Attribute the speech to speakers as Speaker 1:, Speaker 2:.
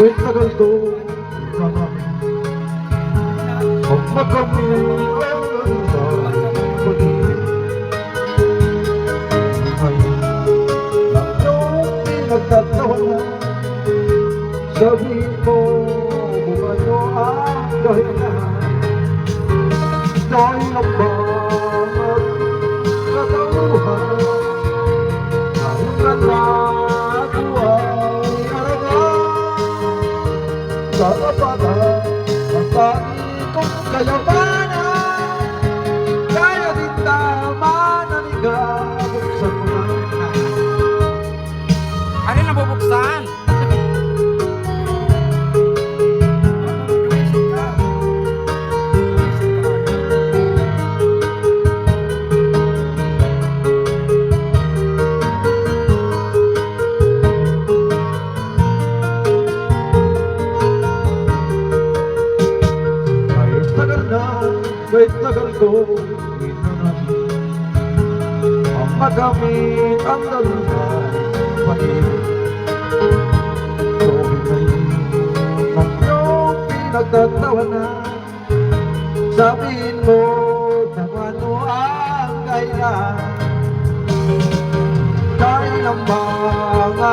Speaker 1: 왼팔도 엄마가 저기 보고 가요 아 너희 sa kapatan ang tanging kong kayamanan kaya din tama na ligaw sa mga
Speaker 2: Ano na bubuksan?
Speaker 1: Kahit tagal ko Minanan Ang magamit ang dalawang pag-ibig Tuwing ngayon Ang iyong pinagtatawanan Sabihin mo kung ano ang kailan Dahil ang mga